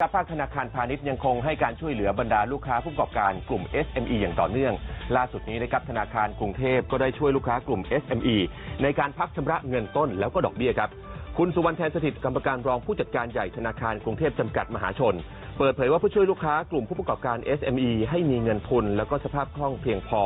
ครับภาคธนาคารพาณิชย์ยังคงให้การช่วยเหลือบรรดาลูกค้าผู้ประกอบการกลุ่ม SME อย่างต่อเนื่อง ล่าสุดนี้นะครับธนาคารกรุงเทพก็ได้ช่วยลูกค้ากลุ่ม SME ในการพักชำระเงินต้นแล้วก็ดอกเบี้ยครับ คุณสุวรรณแทนสถิตกรรมการรองผู้จัดการใหญ่ธนาคารกรุงเทพจำกัดมหาชน เปิดเผยว่าเพื่อช่วยลูกค้ากลุ่มผู้ประกอบการ SME ให้มีเงินทุน แล้วก็สภาพคล่องเพียงพอ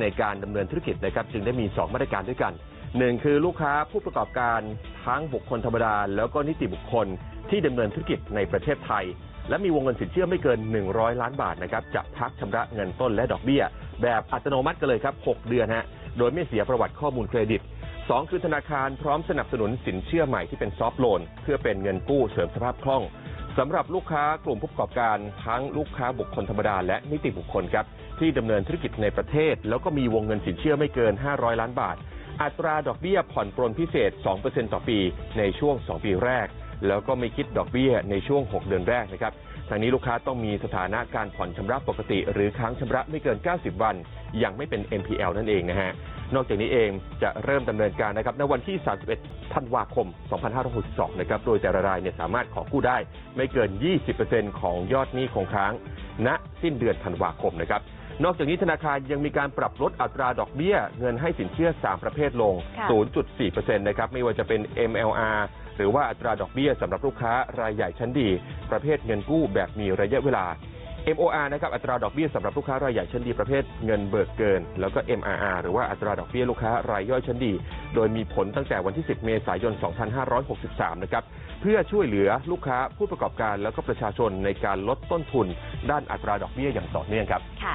ในการดำเนินธุรกิจนะครับจึงได้มี 2 มาตรการด้วยกันหนึ่งคือลูกค้าผู้ประกอบการทั้งบุคคลธรรมดาแล้วก็นิติบุคคล ที่ดำเนินธุรกิจในประเทศไทย และมีวงเงินสินเชื่อไม่เกิน 100 ล้านบาทนะครับจะพักชำระเงินต้นและดอกเบี้ย แบบอัตโนมัติกันเลยครับ 6 เดือนฮะโดยไม่เสียประวัติข้อมูลเครดิต 2 คือธนาคารพร้อมสนับสนุนสินเชื่อใหม่ที่เป็นซอฟท์โลนเพื่อเป็นเงินกู้เสริมสภาพคล่องสำหรับลูกค้ากลุ่มผู้ประกอบการทั้งลูกค้าบุคคลธรรมดาและนิติบุคคลครับที่ดำเนินธุรกิจในประเทศ แล้วก็มีวงเงินสินเชื่อไม่เกิน 500 ล้านบาท อัตราดอกเบี้ยผ่อนปรนพิเศษ 2%ต่อปีในช่วง 2 ปีแรก แล้วก็ไม่คิดดอกเบี้ยในช่วง 6 เดือนแรกนะครับทางนี้ลูกค้าต้องมีสถานะการผ่อนชำระปกติ หรือค้างชำระไม่เกิน 90 วัน ยังไม่เป็น NPL นั่นเองนะฮะ นอกจากนี้เองจะเริ่มดำเนินการนะครับในวันที่ 31 ธันวาคม 2562 นะครับ โดยแต่ละรายเนี่ยสามารถขอกู้ได้ไม่เกิน 20%ของยอดหนี้คงค้าง ณ สิ้นเดือนธันวาคมนะครับ นอกจากนี้ธนาคารยังมีการปรับลดอัตราดอกเบี้ย เงินให้สินเชื่อ 3 ประเภทลงค่ะ0.4%นะครับ ไม่ว่าจะเป็น MLR หรือว่าอัตราดอกเบี้ยสำหรับลูกค้ารายใหญ่ชั้นดี ประเภทเงินกู้แบบมีระยะเวลา MOR นะครับอัตราดอกเบี้ยสำหรับลูกค้ารายใหญ่ชั้นดีประเภทเงินเบิกเกิน แล้วก็ MRR หรือว่าอัตราดอกเบี้ยลูกค้ารายย่อยชั้นดี โดยมีผลตั้งแต่วันที่ 10 เมษายน 2563 นะครับเพื่อช่วยเหลือลูกค้าผู้ประกอบการแล้วก็ประชาชนในการลดต้นทุน ด้านอัตราดอกเบี้ยอย่างต่อเนื่องครับค่ะ